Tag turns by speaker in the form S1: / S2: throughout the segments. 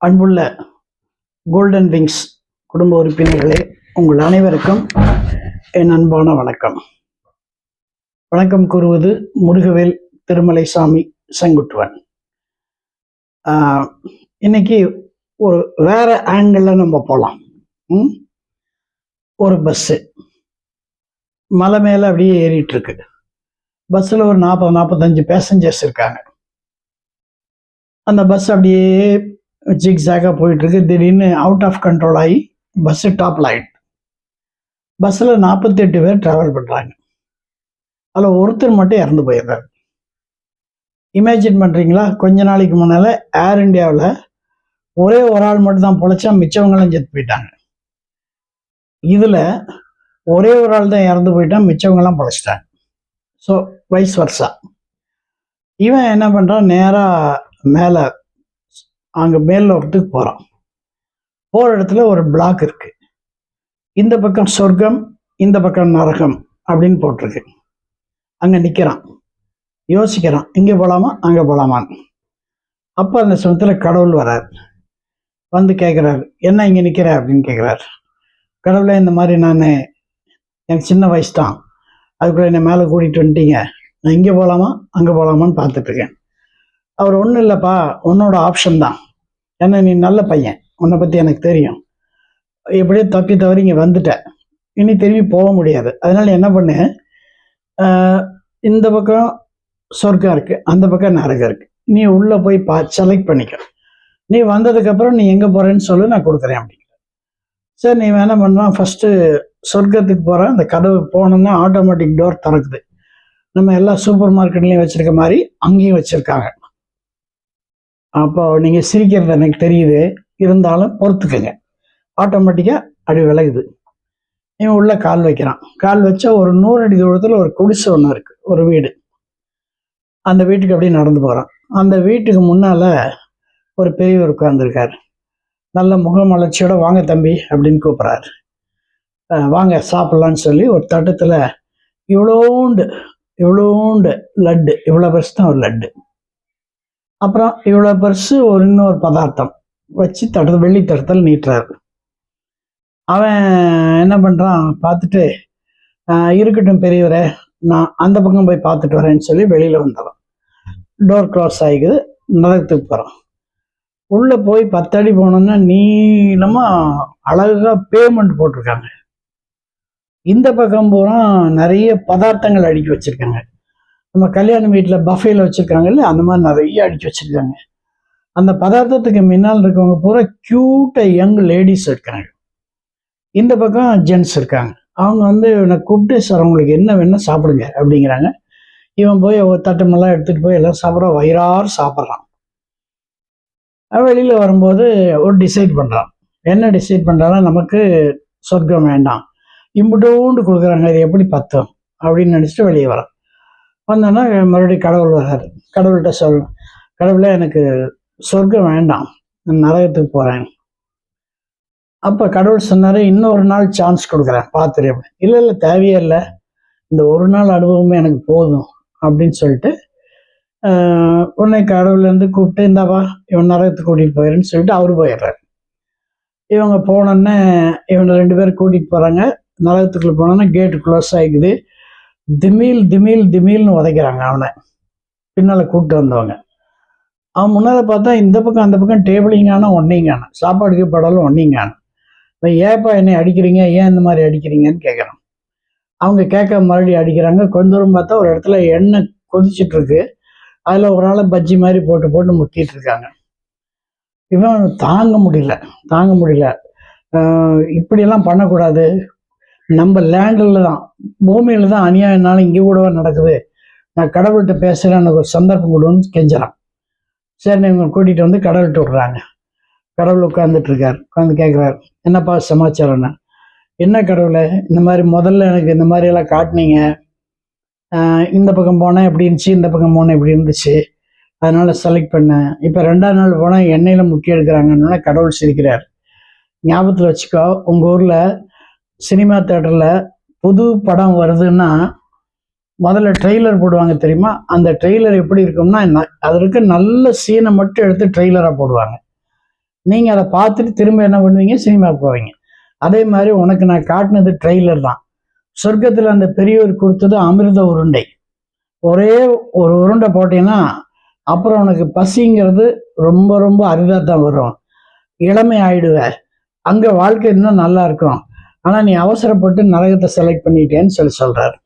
S1: அன்புள்ள golden wings குடும்ப உறுப்பினர்களே உங்கள் அனைவருக்கும் என் அன்பான வணக்கம். வணக்கம் கூறுவது முருகவேல் திருமலைசாமி செங்குட்டுவன். ஆஹ், இன்னைக்கு ஒரு வேற ஆங்கிளில் நம்ம போகலாம் ஒரு பஸ்ஸு மலை மேலே அப்படியே ஏறிட்டு இருக்கு பஸ்ஸில் ஒரு நாற்பது நாற்பத்தஞ்சு பேசஞ்சர்ஸ் இருக்காங்க. அந்த பஸ் அப்படியே ஜிக்ஸாக போயிட்டுருக்கு. திடீர்னு அவுட் ஆஃப் கண்ட்ரோல் ஆகி பஸ்ஸு டாப் லைட் பஸ்ஸில் நாற்பத்தெட்டு பேர் ட்ராவல் பண்ணுறாங்க அதில் ஒருத்தர் மட்டும் இறந்து போயிடுறாரு. இமேஜின் பண்ணுறீங்களா கொஞ்ச நாளைக்கு முன்னால் ஏர் இந்தியாவில் ஒரே ஒரு ஆள் மட்டும்தான் பொழைச்சா மிச்சவங்களும் செத்து போயிட்டாங்க. இதில் ஒரே ஒரு ஆள் தான் இறந்து போயிட்டான் மிச்சவங்களாம் பொழைச்சிட்டாங்க. ஸோ வைஸ் வர்ஷா இவன் என்ன பண்ணுறான் நேராக மேலே அங்கே மேல்லோகத்துக்கு போகிறோம் போகிற இடத்துல ஒரு பிளாக் இருக்குது இந்த பக்கம் சொர்க்கம் இந்த பக்கம் நரகம் அப்படின்னு போட்டிருக்கு. அங்கே நிற்கிறான் யோசிக்கிறான். இங்கே போகலாமா அங்கே போகலாமான்னு அப்போ அந்த சமயத்தில் கடவுள் வரார் வந்து கேட்குறாரு என்ன இங்கே நிற்கிற அப்படின்னு கேட்குறாரு கடவுளே இந்த மாதிரி நான் எனக்கு சின்ன வயசு தான் அதுக்குள்ளே என்னை மேலே கூட்டிகிட்டு வந்துட்டீங்க. நான் இங்கே போகலாமா அங்கே போகலாமான்னு பார்த்துட்ருக்கேன் அவர் ஒன்றும் இல்லைப்பா. உன்னோட ஆப்ஷன் தான். ஏன்னா நீ நல்ல பையன். உன்னை பற்றி எனக்கு தெரியும். எப்படியோ தப்பி தவறி இங்கே வந்துட்ட. இனி திரும்பி போக முடியாது. அதனால் என்ன பண்ணு? இந்த பக்கம் சொர்க்கம் இருக்குது அந்த பக்கம் நரகம் இருக்குது நீ உள்ளே போய் பா செலக்ட் பண்ணிக்க. நீ வந்ததுக்கப்புறம் நீ எங்கே போகிறேன்னு சொல்லு நான் கொடுக்குறேன் அப்படிங்கிற சரி நீ என்ன பண்ணுவான் ஃபஸ்ட்டு சொர்க்கத்துக்கு போகிறேன் அந்த கதவு போனோம்னா ஆட்டோமேட்டிக் டோர் திறக்குது. நம்ம எல்லா சூப்பர் மார்க்கெட்லேயும் வச்சுருக்க மாதிரி அங்கேயும் வச்சுருக்காங்க. அப்போ நீங்கள் சிரிக்கிறது எனக்கு தெரியுது. இருந்தாலும் பொறுத்துக்குங்க. ஆட்டோமேட்டிக்காக அடி விலகுது இவன் உள்ளே கால் வைக்கிறான். கால் வச்சா ஒரு நூறு அடி தூரத்தில் ஒரு குடிசை ஒன்று இருக்குது ஒரு வீடு. அந்த வீட்டுக்கு அப்படியே நடந்து போகிறான் அந்த வீட்டுக்கு முன்னால் ஒரு பெரியவர் உட்கார்ந்துருக்கார். நல்ல முகமலர்ச்சியோட வாங்க தம்பி அப்படின்னு கூப்பிட்றாரு. வாங்க சாப்பிட்லான்னு சொல்லி ஒரு தட்டத்தில் இவ்வளோண்டு இவ்வளோண்டு லட்டு இவ்வளோ பெருசு தான் ஒரு லட்டு. அப்புறம் இவ்வளோ பெருசு ஒரு இன்னொரு பதார்த்தம். வச்சு தடுத்து வெள்ளி தட்டத்தில் நீட்டுறாரு. அவன் என்ன பண்ணுறான் பார்த்துட்டு இருக்கட்டும் பெரியவரே நான் அந்த பக்கம் போய் பார்த்துட்டு வரேன்னு சொல்லி வெளியில் வந்துடுறான். டோர் க்ளோஸ் ஆகிக்குது நரகத்துக்கு போகிறான் உள்ளே போய் பத்தடி போனோன்னா நீளமாக அழகாக பேமெண்ட் போட்டிருக்காங்க. இந்த பக்கம் பூரா நிறைய பதார்த்தங்கள் அடுக்கி வச்சுருக்காங்க. நம்ம கல்யாண வீட்டில் பஃபேல வச்சுருக்காங்கல்ல அந்த மாதிரி நிறைய அடுக்கி வச்சுருக்காங்க. அந்த பதார்த்தத்துக்கு முன்னால் இருக்கவங்க பூரா க்யூட்டாக யங் லேடிஸ் இருக்காங்க. இந்த பக்கம் ஜென்ட்ஸ் இருக்காங்க. அவங்க வந்து இவனை கூப்பிட்டு சார் அவங்களுக்கு என்ன வேணும் சாப்பிடுங்க அப்படிங்கிறாங்க. இவன் போய் ஒரு தட்டமெல்லாம் எடுத்துகிட்டு போய் எல்லாம் சாப்பிட வயிறார் சாப்பிட்றான். வெளியில் வரும்போது ஒரு டிசைட் பண்ணுறான் என்ன டிசைட் பண்ணுறான்னா நமக்கு சொர்க்கம் வேண்டாம். இம்புட்டோண்டு கொடுக்குறாங்க. இது எப்படி பத்தும்? அப்படின்னு நினச்சிட்டு வெளியே வரான். வந்தோன்னா மறுபடியும் கடவுள் வர்றார். கடவுள்கிட்ட சொல்லணும் கடவுளே எனக்கு சொர்க்கம் வேண்டாம். நான் நரகத்துக்கு போகிறேன் அப்போ கடவுள் சொன்னார் இன்னொரு நாள் சான்ஸ் கொடுக்குறேன். பார்த்துரு அப்படின்னு இல்லை இல்லை தேவையே இல்லை. இந்த ஒரு நாள் அனுபவமே எனக்கு போதும் அப்படின்னு சொல்லிட்டு உன்னை கடவுள்லேருந்து கூப்பிட்டு இந்தாப்பா இவன் நரகத்துக்கு கூட்டிகிட்டு போயிடுன்னு சொல்லிட்டு அவர் போயிடுறாரு. இவங்க போனோன்னே இவனை ரெண்டு பேரும் கூட்டிகிட்டு போகிறாங்க நரகத்துக்குள்ளே போனோன்னே கேட்டு க்ளோஸ் ஆகிக்குது திமீல் திமில் திமில்னு உதைக்கிறாங்க அவனை. பின்னால் கூப்பிட்டு வந்தவங்க. அவன் முன்னால் பார்த்தா இந்த பக்கம் அந்த பக்கம் டேபிளிங்கான ஒன்றைங்கான சாப்பாடுக்கு படலும் ஒன்னிங்கான. இப்போ ஏப்பா என்னை அடிக்கிறீங்க? ஏன் இந்த மாதிரி அடிக்கிறீங்கன்னு கேட்குறான் அவங்க கேட்க மறுபடியும் அடிக்கிறாங்க. கொஞ்ச தூரம் பார்த்தா ஒரு இடத்துல எண்ணெய் கொதிச்சிட்ருக்கு. அதில் ஒரு ஆளை பஜ்ஜி மாதிரி போட்டு போட்டு முத்திட்டு இருக்காங்க. இவன் தாங்க முடியல தாங்க முடியல. இப்படியெல்லாம் பண்ணக்கூடாது. நம்ம லேண்டில் தான். பூமியில் தான் அநியாயம்னால இங்கே கூடவா நடக்குது. நான் கடவுள்கிட்ட பேசுகிறேன் எனக்கு ஒரு சந்தர்ப்பம் கொடுன்னு கெஞ்சுறான். சரி இவங்க கூட்டிகிட்டு வந்து கடவுள்கிட்ட விட்றாங்க. கடவுள் உட்காந்துட்ருக்கார் உட்காந்து கேட்குறாரு என்னப்பா சமாச்சாரம்னா. என்ன கடவுளை இந்த மாதிரி முதல்ல எனக்கு இந்த மாதிரியெல்லாம் காட்டினீங்க. இந்த பக்கம் போனேன் எப்படி இருந்துச்சு இந்த பக்கம் போனேன் எப்படி இருந்துச்சு. அதனால் செலக்ட் பண்ணேன். இப்போ ரெண்டாவது நாள் போனால் எண்ணெயில் முக்கிய எடுக்கிறாங்கன்னு கடவுள் சிரிக்கிறார். ஞாபகத்தில் வச்சுக்கோ உங்கள் ஊரில் சினிமா தேட்டரில் புது படம் வருதுன்னா முதல்ல ட்ரெய்லர் போடுவாங்க தெரியுமா? அந்த ட்ரெய்லர் எப்படி இருக்கும்னா அது இருக்க நல்ல சீனை மட்டும் எடுத்து ட்ரெய்லராக போடுவாங்க. நீங்கள் அதை பார்த்துட்டு திரும்ப என்ன பண்ணுவீங்க? சினிமா போவீங்க. அதே மாதிரி உனக்கு நான் காட்டினது ட்ரெய்லர் தான். சொர்க்கத்தில் அந்த பெரியவர் கொடுத்தது அமிர்த உருண்டை. ஒரே ஒரு உருண்டை போட்டீங்கன்னா அப்புறம் உனக்கு பசிங்கிறது ரொம்ப ரொம்ப அரிதாக தான் வரும். இளமை ஆயிடுவ. அங்கே வாழ்க்கை இன்னும் நல்லா இருக்கும். ஆனா நீ அவசரப்பட்டு நரகத்தை செலக்ட் பண்ணிட்டேன்னு சொல்லி சொல்றாரு.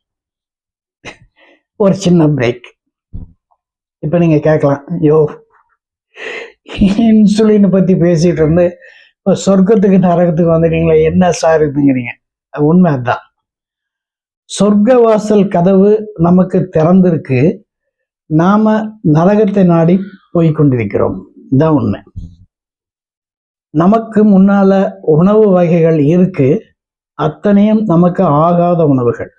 S1: ஒரு சின்ன பிரேக் இப்போ நீங்க கேட்கலாம் யோ இன்சுலின் பற்றி பேசிகிட்டு இருந்து இப்போ சொர்க்கத்துக்கு நரகத்துக்கு வந்துட்டீங்களா என்ன சார் இதுங்கிறீங்க உண்மை அதுதான். சொர்க்க வாசல் கதவு நமக்கு திறந்திருக்கு. நாம நரகத்தை நாடி போய் கொண்டிருக்கிறோம். இதுதான் உண்மை. நமக்கு முன்னால உணவு வகைகள் இருக்கு. அத்தனையும் நமக்கு ஆகாத உணவுகள்.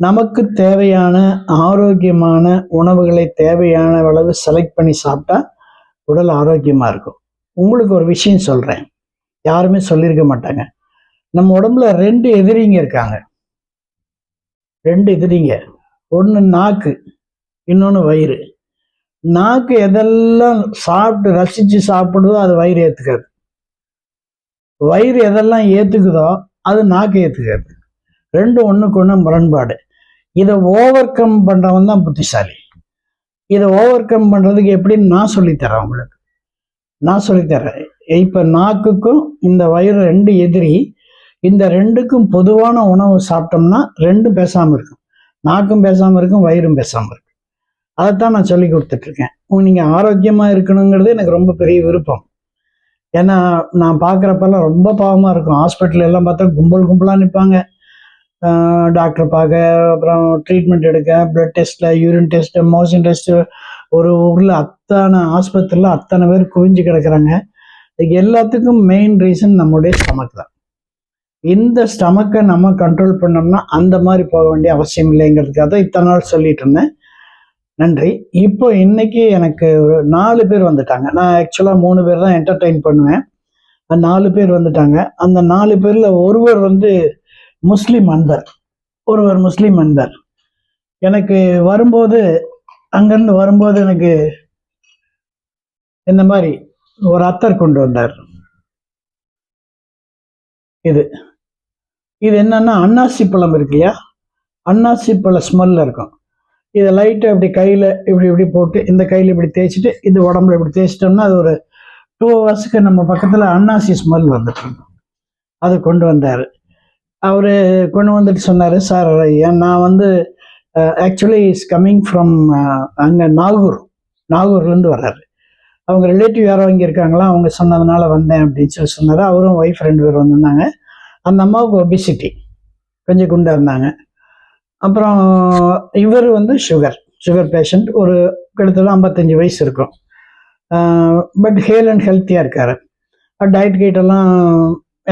S1: நமக்கு தேவையான ஆரோக்கியமான உணவுகளை தேவையான அளவு செலக்ட் பண்ணி சாப்பிட்டா உடல் ஆரோக்கியமா இருக்கும். உங்களுக்கு ஒரு விஷயம் சொல்றேன். யாருமே சொல்லியிருக்க மாட்டாங்க. நம்ம உடம்புல ரெண்டு எதிரிங்க இருக்காங்க. ரெண்டு எதிரிங்க. ஒன்று நாக்கு இன்னொன்று வயிறு. நாக்கு எதெல்லாம் சாப்பிட்டு ரசித்து சாப்பிடுதோ அது வயிறு ஏற்றுக்காது வயிறு எதெல்லாம் ஏற்றுக்குதோ அது நாக்கு ஏற்றுக்காது ரெண்டும் ஒன்றுக்கு ஒன்று முரண்பாடு. இதை ஓவர் கம் பண்ணுறவன் தான் புத்திசாலி. இதை ஓவர் கம் பண்ணுறதுக்கு எப்படின்னு நான் சொல்லித்தரேன் உங்களுக்கு. நான் சொல்லித்தரேன். இப்போ நாக்குக்கும் இந்த வயிறு ரெண்டு எதிரி இந்த ரெண்டுக்கும் பொதுவான உணவு சாப்பிட்டோம்னா ரெண்டும் பேசாமல் இருக்கும். நாக்கும் பேசாமல் இருக்கும் வயிறும் பேசாமல் இருக்கும். அதைத்தான் நான் சொல்லி கொடுத்துட்ருக்கேன் நீங்கள் ஆரோக்கியமாக இருக்கணுங்கிறது எனக்கு ரொம்ப பெரிய விருப்பம். ஏன்னா நான் பார்க்குறப்பெல்லாம் ரொம்ப பாவமாக இருக்கும். ஹாஸ்பிட்டல் எல்லாம் பார்த்தா கும்பல் கும்பலாக நிற்பாங்க டாக்டர் பார்க்க அப்புறம் ட்ரீட்மெண்ட் எடுக்க பிளட் டெஸ்ட்டில் யூரின் டெஸ்ட்டு மோஷன் டெஸ்ட்டு ஒரு ஊரில் அத்தனை ஆஸ்பத்திரியில் அத்தனை பேர் குவிஞ்சு கிடக்குறாங்க. இதுக்கு எல்லாத்துக்கும் மெயின் ரீசன் நம்முடைய ஸ்டமக் தான். இந்த ஸ்டமக்கை நம்ம கண்ட்ரோல் பண்ணோம்னா அந்த மாதிரி போக வேண்டிய அவசியம் இல்லைங்கிறதுக்காக தான் இத்தனை நாள் சொல்லிட்டு இருந்தேன். நன்றி. இப்போ இன்னைக்கு எனக்கு ஒரு நாலு பேர் வந்துட்டாங்க. நான் ஆக்சுவலாக மூணு பேர் தான் என்டர்டெயின் பண்ணுவேன். அந்த நாலு பேர் வந்துட்டாங்க. அந்த நாலு பேரில் ஒருவர் வந்து முஸ்லீம் அன்பர். ஒருவர் முஸ்லீம் அன்பர். எனக்கு வரும்போது அங்கேருந்து வரும்போது எனக்கு இந்த மாதிரி ஒரு அத்தர் கொண்டு வந்தார். இது. இது என்னன்னா அன்னாசி பழம் இருக்கு இல்லையா? அன்னாசி பழ ஸ்மெல்ல இருக்கும். இதை லைட்டை இப்படி கையில் இப்படி இப்படி போட்டு இந்த கையில் இப்படி தேய்ச்சிட்டு இது உடம்புல இப்படி தேய்ச்சிட்டோம்னா அது ஒரு டூ ஹவர்ஸுக்கு நம்ம பக்கத்தில் அன்னாசி ஸ்மெல் வந்துட்டு அது கொண்டு வந்தார். அவர் கொண்டு வந்துட்டு சொன்னார் சார் நான் வந்து ஆக்சுவலி இஸ் கம்மிங் ஃப்ரம் அங்கே நாகூர். நாகூர்லேருந்து வர்றாரு. அவங்க ரிலேட்டிவ் யாரோ இங்கே இருக்காங்களா அவங்க சொன்னதுனால வந்தேன் அப்படின்னு சொல்லி சொன்னார். அவரும் ஒய்ஃப் ரெண்டு பேர் வந்திருந்தாங்க. அந்த அம்மாவுக்கு ஒபிசிட்டி கொஞ்சம் குண்டாக இருந்தாங்க. அப்புறம் இவர் வந்து சுகர் சுகர் பேஷண்ட் ஒரு கிட்டத்தட்ட ஐம்பத்தஞ்சு வயசு இருக்கும். பட் ஹேல் அண்ட் ஹெல்த்தியாக இருக்கார். டயட் கீட்டெல்லாம்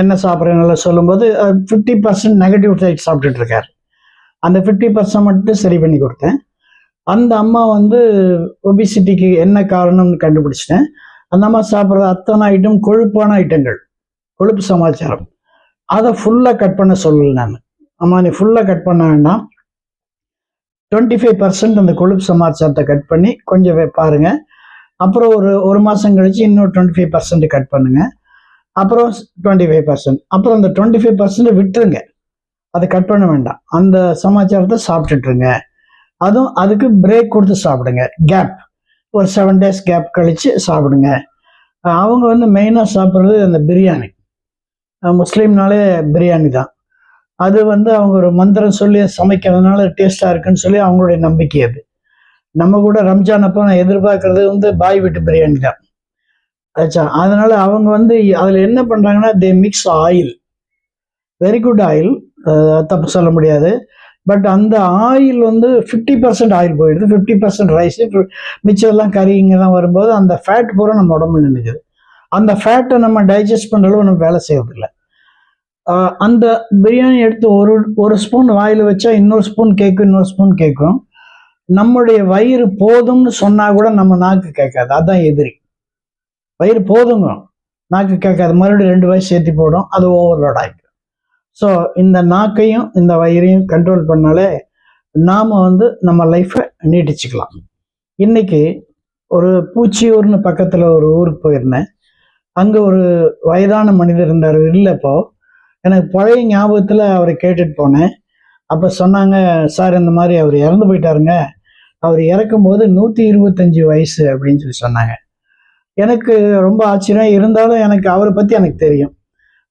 S1: என்ன சாப்பிட்றேன்னு சொல்லும்போது ஃபிஃப்டி பர்சன்ட் நெகட்டிவ் சைட் சாப்பிட்டுட்டு இருக்கார். அந்த ஃபிஃப்டி பர்சன்ட் மட்டும் சரி பண்ணி கொடுத்தேன். அந்த அம்மா வந்து ஒபிசிட்டிக்கு என்ன காரணம்னு கண்டுபிடிச்சிட்டேன். அந்த அம்மா சாப்பிட்ற அத்தனை ஐட்டம் கொழுப்பான ஐட்டங்கள் கொழுப்பு சமாச்சாரம். அதை ஃபுல்லாக கட் பண்ண சொல்லலை நான். அம்மா நீ ஃபுல்லாக கட் பண்ண வேண்டாம். டுவெண்ட்டி ஃபைவ் பர்சன்ட் அந்த கொழுப்பு சமாச்சாரத்தை கட் பண்ணி கொஞ்சம் பாருங்க. அப்புறம் ஒரு ஒரு மாதம் கழிச்சு இன்னும் டுவெண்ட்டி ஃபைவ் பர்சன்ட் கட் பண்ணுங்க. அப்புறம் டுவெண்ட்டி ஃபைவ் பர்சன்ட் அப்புறம் அந்த டுவெண்ட்டி ஃபைவ் பர்சன்ட் விட்டுருங்க. அதை கட் பண்ண வேண்டாம். அந்த சமாச்சாரத்தை சாப்பிட்டுட்ருங்க அதுவும் அதுக்கு பிரேக் கொடுத்து சாப்பிடுங்க. கேப் ஒரு செவன் டேஸ் கேப் கழித்து சாப்பிடுங்க. அவங்க வந்து மெயினாக சாப்பிட்றது அந்த பிரியாணி. முஸ்லீம்னாலே பிரியாணி தான். அது வந்து அவங்க ஒரு மந்திரம் சொல்லி சமைக்கிறதுனால டேஸ்ட்டாக இருக்குன்னு சொல்லி அவங்களுடைய நம்பிக்கை அது. நம்ம கூட ரம்ஜான் அப்போ நான் எதிர்பார்க்கறது வந்து பாய் வீட்டு பிரியாணி தான். ஆச்சா அதனால அவங்க வந்து அதில் என்ன பண்ணுறாங்கன்னா they mix oil very good oil தப்பு சொல்ல முடியாது. பட் அந்த ஆயில் வந்து ஃபிஃப்டி பர்சன்ட் ஆயில் போயிடுது. ஃபிஃப்டி பர்சன்ட் ரைஸ் மிச்சம்லாம் கறிங்கெல்லாம் வரும்போது அந்த ஃபேட் பூரா நம்ம உடம்புல நினைக்குது அந்த ஃபேட்டை நம்ம டைஜஸ்ட் பண்ணுறளவு நம்ம வேலை செய்யறதில்ல. அந்த பிரியாணி எடுத்து ஒரு ஒரு ஸ்பூன் வாயில் வச்சா இன்னொரு ஸ்பூன் கேட்கும் இன்னொரு ஸ்பூன் கேட்கும் நம்முடைய வயிறு போதும்னு சொன்னால் கூட நம்ம நாக்கு கேட்காது. அதுதான் எதிரி. வயிறு போதுங்க. நாக்கு கேட்காது. மறுபடியும் ரெண்டு வயசு சேர்த்து போடும். அது ஓவர்லோட் ஆகிக்கும் ஸோ இந்த நாக்கையும் இந்த வயிறையும் கண்ட்ரோல் பண்ணாலே நாம் வந்து நம்ம லைஃப்பை நீட்டிச்சுக்கலாம். இன்னைக்கு ஒரு பூச்சியூர்னு பக்கத்தில் ஒரு ஊருக்கு போயிருந்தேன். அங்கே ஒரு வயதான மனிதர் இருந்தார் இல்லைப்போ. எனக்கு பழைய ஞாபகத்தில் அவரை கேட்டுட்டு போனேன். அப்போ சொன்னாங்க சார் இந்த மாதிரி அவர் இறந்து போயிட்டாருங்க. அவர் இறக்கும்போது நூற்றி இருபத்தஞ்சி வயசு அப்படின்னு சொல்லி சொன்னாங்க. எனக்கு ரொம்ப ஆச்சரியம். இருந்தாலும் எனக்கு அவரை பற்றி எனக்கு தெரியும்.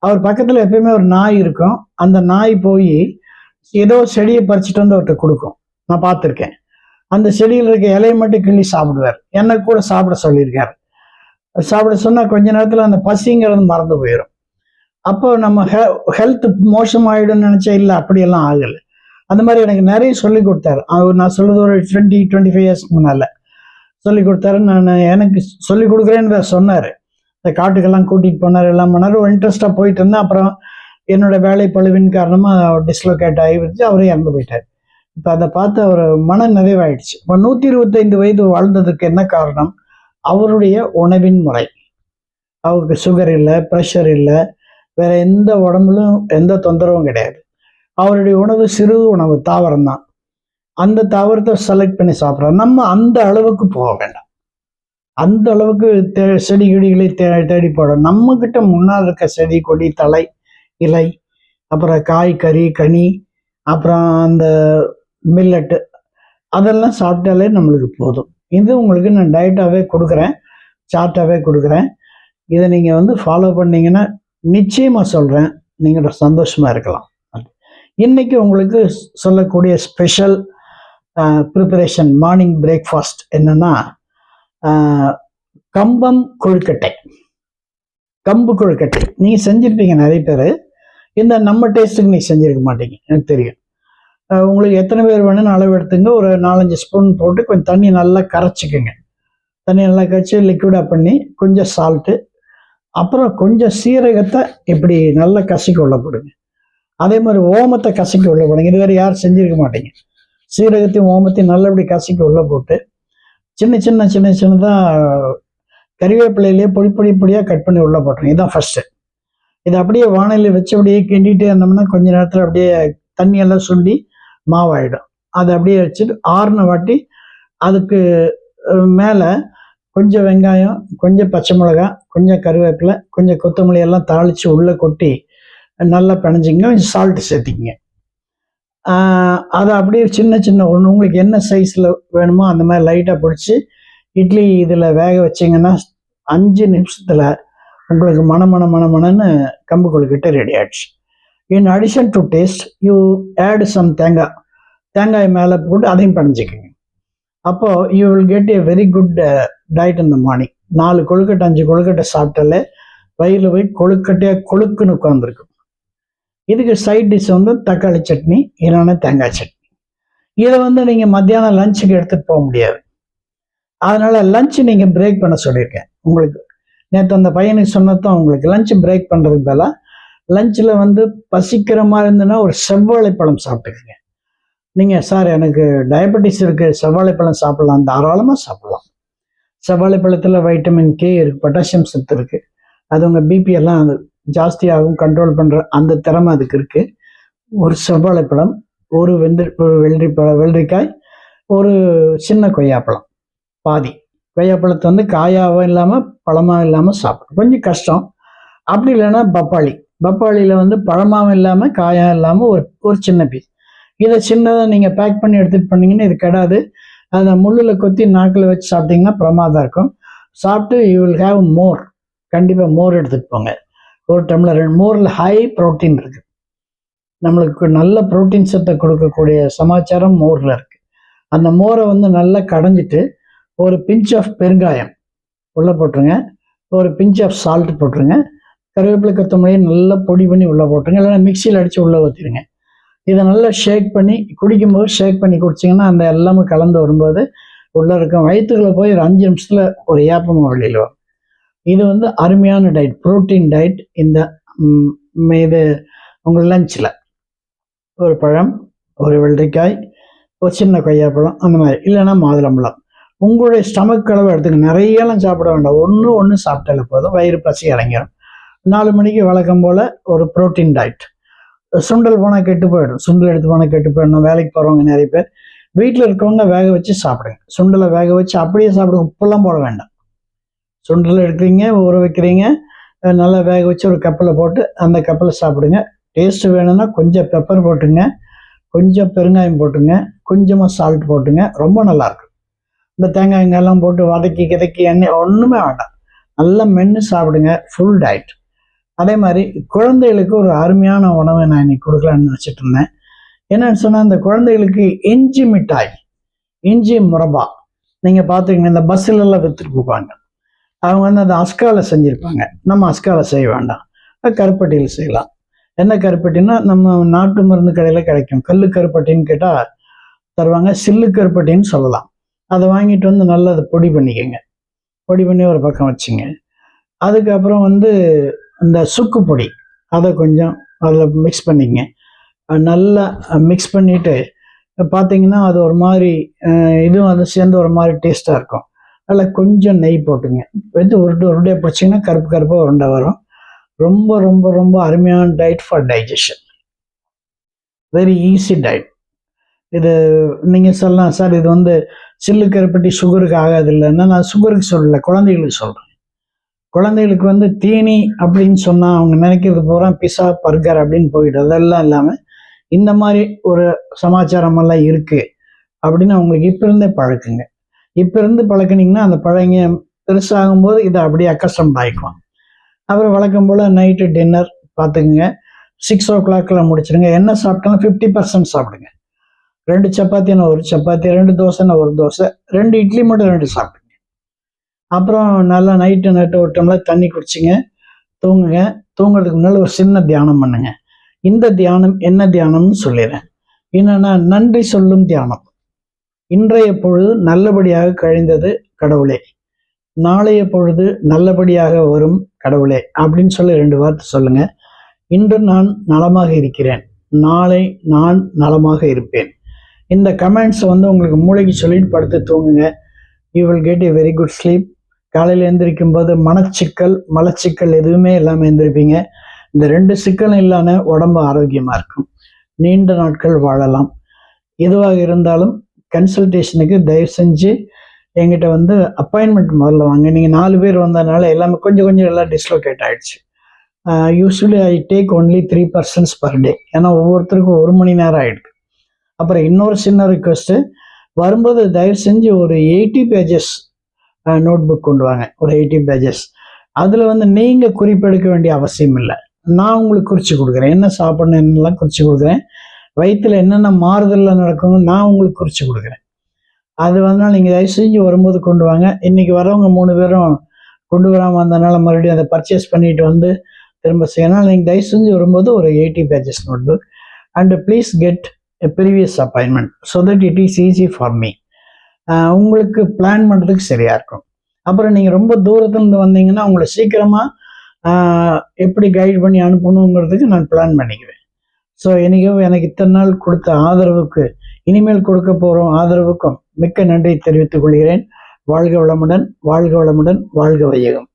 S1: அவர் பக்கத்தில் எப்பயுமே ஒரு நாய் இருக்கும். அந்த நாய் போய் ஏதோ செடியை பறிச்சுட்டு வந்து அவர்கிட்ட கொடுக்கும். நான் பார்த்துருக்கேன். அந்த செடியில் இருக்க இலையை மட்டும் கிள்ளி சாப்பிடுவார். என்னை கூட சாப்பிட சொல்லியிருக்கார். சாப்பிட சொன்னால் கொஞ்ச நேரத்தில் அந்த பசிங்கிறது மறந்து போயிடும் அப்போ நம்ம ஹெ ஹெல்த் மோசமாயிடும்னு நினச்சா இல்லை அப்படியெல்லாம் ஆகலை. அந்த மாதிரி எனக்கு நிறைய சொல்லி கொடுத்தாரு. அவர் நான் சொல்றது ஒரு டுவெண்ட்டி டுவெண்ட்டி ஃபைவ் இயர்ஸ்க்கு முன்னால். சொல்லி கொடுத்தாரு. நான் எனக்கு சொல்லி கொடுக்குறேன்னு சொன்னார். இந்த காட்டுக்கெல்லாம் கூட்டிகிட்டு போனார் எல்லாம் பண்ணார். ஒரு இன்ட்ரெஸ்ட்டாக போயிட்டு இருந்தேன். அப்புறம் என்னோட வேலை பழுவின் காரணமாக டிஸ்லோகேட் ஆகிடுச்சு அவரே இறந்து போயிட்டார். இப்போ அதை பார்த்து அவர் மன நிறைவாயிடுச்சு. இப்போ நூற்றி இருபத்தைந்து வயது வாழ்ந்ததுக்கு என்ன காரணம்? அவருடைய உணவின் முறை. அவருக்கு சுகர் இல்லை ப்ரெஷர் இல்லை வேற எந்த உடம்புலும் எந்த தொந்தரவும் கிடையாது. அவருடைய உணவு சிறு உணவு தாவரம் தான் அந்த தாவரத்தை செலக்ட் பண்ணி சாப்பிட்றோம் நம்ம அந்த அளவுக்கு போக வேண்டாம். அந்த அளவுக்கு தே செடி கொடிகளை தே தேடி போடும் நம்ம கிட்ட முன்னால் இருக்க செடி கொடி தலை இலை அப்புறம் காய் கறி கனி அப்புறம் அந்த மில்லட்டு அதெல்லாம் சாப்பிட்டாலே நம்மளுக்கு போதும். இது உங்களுக்கு நான் டயட்டாகவே கொடுக்குறேன். சார்ட்டாகவே கொடுக்குறேன். இதை நீங்கள் வந்து ஃபாலோ பண்ணிங்கன்னா நிச்சயமாக சொல்கிறேன் நீங்கள் சந்தோஷமாக இருக்கலாம். இன்றைக்கி உங்களுக்கு சொல்லக்கூடிய ஸ்பெஷல் ப்ரிப்பரேஷன் மார்னிங் பிரேக்ஃபாஸ்ட் என்னன்னா கம்பம் கொழுக்கட்டை. கம்பு கொழுக்கட்டை. நீங்கள் செஞ்சுருப்பீங்க நிறைய பேர். இந்த நம்ம டேஸ்ட்டுக்கு நீங்கள் செஞ்சுருக்க மாட்டீங்க எனக்கு தெரியும். உங்களுக்கு எத்தனை பேர் வேணும்னு அளவு எடுத்துங்க. ஒரு நாலஞ்சு ஸ்பூன் போட்டு கொஞ்சம் தண்ணி நல்லா கரைச்சிக்கோங்க. தண்ணி நல்லா கரைச்சி லிக்விடாக பண்ணி கொஞ்சம் சால்ட்டு அப்புறம் கொஞ்சம் சீரகத்தை இப்படி நல்லா கசிக்க உள்ள போடுங்க. அதே மாதிரி ஓமத்தை கசக்கி உள்ள போடுங்க. இது வேறு யாரும் செஞ்சிருக்க மாட்டீங்க. சீரகத்தையும் ஓமத்தையும் நல்லபடி கசக்கி உள்ள போட்டு சின்ன சின்ன சின்ன சின்னதாக கறிவேப்பிலையிலேயே பொடி பொடி பொடியாக கட் பண்ணி உள்ளே போட்டுருங்க. இதுதான் ஃபர்ஸ்ட்டு இது அப்படியே வானிலை வச்சு அப்படியே கிண்டிகிட்டே இருந்தோம்னா கொஞ்ச நேரத்தில் அப்படியே தண்ணியெல்லாம் சுண்டி மாவாயிடும். அதை அப்படியே வச்சுட்டு ஆறுன வாட்டி அதுக்கு மேலே கொஞ்சம் வெங்காயம் கொஞ்சம் பச்சை மிளகாய் கொஞ்சம் கருவேப்பிலை கொஞ்சம் கொத்தமல்லி எல்லாம் தாளித்து உள்ளே கொட்டி நல்லா பிணைஞ்சிங்க கொஞ்சம் சால்ட்டு சேர்த்திக்கிங்க. அதை அப்படியே சின்ன சின்ன ஒன்று உங்களுக்கு என்ன சைஸில் வேணுமோ அந்த மாதிரி லைட்டாக பிடிச்சி இட்லி இதில் வேக வச்சிங்கன்னா அஞ்சு நிமிஷத்தில் உங்களுக்கு மன மன மன மனன்னு கம்பு கொழுக்கட்டை ரெடி ஆயிடுச்சு. In addition to taste you add some தேங்காய். தேங்காய் மேலே போட்டு அதையும் பிணைஞ்சிக்கோங்க. அப்போது you will get a very good diet இந்த மார்னிங் நாலு கொழுக்கட்டை அஞ்சு கொழுக்கட்டை சாப்பிட்டாலே வயிறில் போய் கொழுக்கட்டையாக கொழுக்குன்னு உட்காந்துருக்கும் இதுக்கு சைட் டிஷ் வந்து தக்காளி சட்னி இல்லைன்னா தேங்காய் சட்னி. இதை வந்து நீங்கள் மத்தியானம் லஞ்சுக்கு எடுத்துகிட்டு போக முடியாது. அதனால் லஞ்ச் நீங்கள் பிரேக் பண்ண சொல்லியிருக்கேன். உங்களுக்கு நேற்று அந்த பையனுக்கு சொன்னதும் உங்களுக்கு லஞ்ச் பிரேக் பண்ணுறதுக்கு பதிலாக லஞ்சில் வந்து பசிக்கிற மாதிரி இருந்ததுன்னா ஒரு செவ்வாழைப்பழம் சாப்பிட்டுக்குங்க. நீங்கள் சார் எனக்கு டயபெட்டிஸ் இருக்குது செவ்வாழைப்பழம் சாப்பிட்லாம். தாராளமாக சாப்பிட்லாம். செவ்வாழைப்பழத்தில் வைட்டமின் கே இருக்குது பொட்டாசியம் சத்து இருக்குது அது உங்கள் பிபி எல்லாம் அது ஜாஸ்தியாகும் கண்ட்ரோல் பண்ணுற அந்த திறமை அதுக்கு இருக்குது ஒரு செவ்வாழைப்பழம் ஒரு வெந்திரி வெள்ளரி பழம் வெள்ளரிக்காய் ஒரு சின்ன கொய்யாப்பழம் பாதி. கொய்யாப்பழத்தை வந்து காயாகவும் இல்லாமல் பழமாகவும் இல்லாமல் சாப்பிடும் கொஞ்சம் கஷ்டம். அப்படி இல்லைன்னா பப்பாளி. பப்பாளியில் வந்து பழமாகவும் இல்லாமல் காயாகவும் இல்லாமல் ஒரு ஒரு சின்ன பீஸ் இதை சின்னதாக நீங்கள் பேக் பண்ணி எடுத்துகிட்டு பண்ணீங்கன்னா இது கிடாது. அதை முள்ளில் கொத்தி நாக்கில் வச்சு சாப்பிட்டீங்கன்னா பிரமாதம் இருக்கும். சாப்பிட்டு யூ வில் ஹேவ் மோர் கண்டிப்பாக மோர் எடுத்துகிட்டு போங்க. ஒரு டம்ளர் ரெண்டு மோரில் ஹை ப்ரோட்டீன் இருக்குது நம்மளுக்கு நல்ல ப்ரோட்டீன் சத்தை கொடுக்கக்கூடிய சமாச்சாரம் மோரில் இருக்குது அந்த மோரை வந்து நல்லா கடைஞ்சிட்டு ஒரு பிஞ்ச் ஆஃப் பெருங்காயம் உள்ளே போட்டுருங்க. ஒரு பிஞ்ச் ஆஃப் சால்ட் போட்டுருங்க. கருவேப்பிலை கொத்தமல்லியை நல்லா பொடி பண்ணி உள்ளே போட்டுருங்க. இல்லைன்னா மிக்சியில் அடித்து உள்ளே ஊற்றிடுங்க இதை நல்லா ஷேக் பண்ணி குடிக்கும்போது ஷேக் பண்ணி குடிச்சிங்கன்னா அந்த எல்லாமே கலந்து வரும்போது உள்ளே இருக்கும் வயிற்றுக்குள்ளே போய் ஒரு அஞ்சு நிமிஷத்தில் ஒரு ஏப்பமாக வெளியில் வரும் இது வந்து அருமையான டயட் ப்ரோட்டீன் டயட் இந்த இது உங்கள் லஞ்சில் ஒரு பழம் ஒரு வெள்ளரிக்காய் ஒரு சின்ன கொய்யாப்பழம் அந்த மாதிரி. இல்லைன்னா மாதுளம்பழம். உங்களுடைய ஸ்டமக் அளவு எடுத்துக்க நிறையலாம் சாப்பிட வேண்டாம். ஒன்று ஒன்று சாப்பிட்டாலே போதும். வயிறு பசி இறங்கிடும் நாலு மணிக்கு வழக்கம் போல் ஒரு புரோட்டீன் டயட் சுண்டல் போனால் கெட்டு போயிடும். சுண்டல் எடுத்து போனால் கெட்டு போயிடணும். வேலைக்கு போகிறவங்க நிறைய பேர். வீட்டில் இருக்கவங்க வேக வச்சு சாப்பிடுங்க. சுண்டலை வேக வச்சு அப்படியே சாப்பிடுங்க. உப்பெல்லாம் போட வேண்டாம். சுண்டல் எடுக்கிறீங்க ஊற வைக்கிறீங்க. நல்லா வேக வச்சு ஒரு கப்பில் போட்டு அந்த கப்பில் சாப்பிடுங்க. டேஸ்ட் வேணும்னா கொஞ்சம் பெப்பர் போட்டுங்க. கொஞ்சம் பெருங்காயம் போட்டுங்க. கொஞ்சமாக சால்ட் போட்டுங்க. ரொம்ப நல்லா இருக்கும். இந்த தேங்காய் எல்லாம் போட்டு வதக்கி கிதக்கி எண்ணெய் ஒன்றுமே வேண்டாம். நல்லா மென்று சாப்பிடுங்க. ஃபுல் டயட் அதே மாதிரி குழந்தைகளுக்கு ஒரு அருமையான உணவை நான் இன்னைக்கு கொடுக்கலான்னு நினச்சிட்டு இருந்தேன். என்னன்னு சொன்னால் இந்த குழந்தைகளுக்கு இஞ்சி மிட்டாய் இஞ்சி முரபா நீங்கள் பார்த்துக்கங்க இந்த பஸ்ஸில் விற்றுட்டு போவாங்க. அவங்க வந்து அந்த அஸ்காவில் செஞ்சுருப்பாங்க. நம்ம அஸ்காவில் செய்ய வேண்டாம். கருப்பட்டியில் செய்யலாம். என்ன கருப்பட்டின்னா நம்ம நாட்டு மருந்து கடையில் கிடைக்கும். கல் கருப்பட்டின்னு கேட்டால் தருவாங்க. சில்லு கருப்பட்டின்னு சொல்லலாம். அதை வாங்கிட்டு வந்து நல்லா அதை பொடி பண்ணிக்கோங்க. பொடி பண்ணி ஒரு பக்கம் வச்சுங்க. அதுக்கப்புறம் வந்து இந்த சுக்கு பொடி அதை கொஞ்சம் அதில் மிக்ஸ் பண்ணிக்கங்க அது நல்லா மிக்ஸ் பண்ணிவிட்டு பார்த்தீங்கன்னா அது ஒரு மாதிரி இதுவும் அது சேர்ந்து ஒரு மாதிரி டேஸ்ட்டாக இருக்கும். அதில் கொஞ்சம் நெய் போட்டுங்க. வச்சு உருட்டு உருண்டையாக பிடிச்சிங்கன்னா கருப்பு கருப்பாக உருண்டை வரும். ரொம்ப ரொம்ப ரொம்ப அருமையான diet for digestion very easy diet இது நீங்கள் சொல்லலாம் சார் இது வந்து சில்லு கருப்பட்டி சுகருக்கு ஆகாது இல்லைன்னா நான் சுகருக்கு சொல்லலை குழந்தைகளுக்கு சொல்கிறேன் குழந்தைகளுக்கு வந்து தீனி அப்படின்னு சொன்னால் அவங்க நினைக்கிறது பூரா பிஸா பர்கர் அப்படின்னு போயிட்டு அதெல்லாம் இல்லாமல் இந்த மாதிரி ஒரு சமாச்சாரமெல்லாம் இருக்குது அப்படின்னு அவங்களுக்கு இப்போ இருந்தே பழக்குங்க. இப்போ இருந்து பழக்கினீங்கன்னா அந்த பழங்க பெருசாகும்போது இதை அப்படியே அக்கஸ்டம் ஆகிக்குவாங்க அப்புறம் வழக்கம் போல் நைட்டு டின்னர் பார்த்துக்குங்க. சிக்ஸ் ஓ கிளாக்கில் முடிச்சிடுங்க என்ன சாப்பிட்டாலும் ஃபிஃப்டி பர்சன்ட் சாப்பிடுங்க. ரெண்டு சப்பாத்தின்னு ஒரு சப்பாத்தி ரெண்டு தோசைன்னு ஒரு தோசை ரெண்டு இட்லி மட்டும் ரெண்டு சாப்பிடுங்க. அப்புறம் நல்லா நைட்டு நட்டு ஒரு டம்ளர் தண்ணி குடிச்சிங்க தூங்குங்க. தூங்குறதுக்கு முன்னால் ஒரு சின்ன தியானம் பண்ணுங்க. இந்த தியானம் என்ன தியானம்னு சொல்லிடுறேன். என்னென்னா நன்றி சொல்லும் தியானம். இன்றைய பொழுது நல்லபடியாக கழிந்தது கடவுளே. நாளைய பொழுது நல்லபடியாக வரும் கடவுளே அப்படின்னு சொல்லி ரெண்டு வார்த்தை சொல்லுங்க. இன்று நான் நலமாக இருக்கிறேன். நாளை நான் நலமாக இருப்பேன். இந்த கமெண்ட்ஸ் வந்து உங்களுக்கு மூளைக்கு சொல்லிட்டு படுத்து தூங்குங்க. You will get a very good sleep காலையில் எழுந்திரிக்கும் போது மனச்சிக்கல் மலச்சிக்கல் எதுவுமே இல்லாமல் எழுந்திருப்பீங்க இந்த ரெண்டு சிக்கலும் இல்லாமல் உடம்பு ஆரோக்கியமாக இருக்கும். நீண்ட நாட்கள் வாழலாம். எதுவாக இருந்தாலும் கன்சல்டேஷனுக்கு தயவு செஞ்சு எங்கிட்ட வந்து அப்பாயின்மெண்ட் முதல்ல வாங்க. நீங்கள் நாலு பேர் வந்ததுனால எல்லாமே கொஞ்சம் கொஞ்சம் எல்லாம் டிஸ்லோகேட் ஆகிடுச்சு usually I take only three persons per day ஏன்னா ஒவ்வொருத்தருக்கும் ஒரு மணி நேரம் ஆகிடுது அப்புறம் இன்னொரு சின்ன ரிக்வெஸ்ட்டு வரும்போது தயவு செஞ்சு ஒரு எயிட்டி பேஜஸ் நோட் புக் கொண்டு வாங்க. ஒரு எயிட்டி பேஜஸ் அதில் வந்து நீங்கள் குறிப்பெடுக்க வேண்டிய அவசியம் இல்லை. நான் உங்களுக்கு குறித்து கொடுக்குறேன். என்ன சாப்பிடணும் என்னெல்லாம் குறித்து கொடுக்குறேன். வயிற்றுல என்னென்ன மாறுதலில் நடக்கணும் நான் உங்களுக்கு குறித்து கொடுக்குறேன். அது வந்தால் நீங்கள் தயவு செஞ்சு வரும்போது கொண்டு வாங்க. இன்றைக்கி வரவங்க மூணு பேரும் கொண்டு வராமல் வந்தனால மறுபடியும் அதை பர்ச்சேஸ் பண்ணிட்டு வந்து திரும்ப செய்யணும். நீங்கள் தயவு செஞ்சு வரும்போது ஒரு eighty pages notebook and please get a previous appointment so that it is easy for me உங்களுக்கு பிளான் பண்ணுறதுக்கு சரியாக இருக்கும். அப்புறம் நீங்கள் ரொம்ப தூரத்துலேருந்து வந்தீங்கன்னா உங்களை சீக்கிரமாக எப்படி கைட் பண்ணி அனுப்பணுங்கிறதுக்கு நான் பிளான் பண்ணிக்குவேன். ஸோ எனக்கோ எனக்கு இத்தனை நாள் கொடுத்த ஆதரவுக்கு இனிமேல் கொடுக்க போகிறோம் ஆதரவுக்கும் மிக்க நன்றி தெரிவித்துக் கொள்கிறேன். வாழ்க வளமுடன் வாழ்க வளமுடன் வாழ்க வையகம்.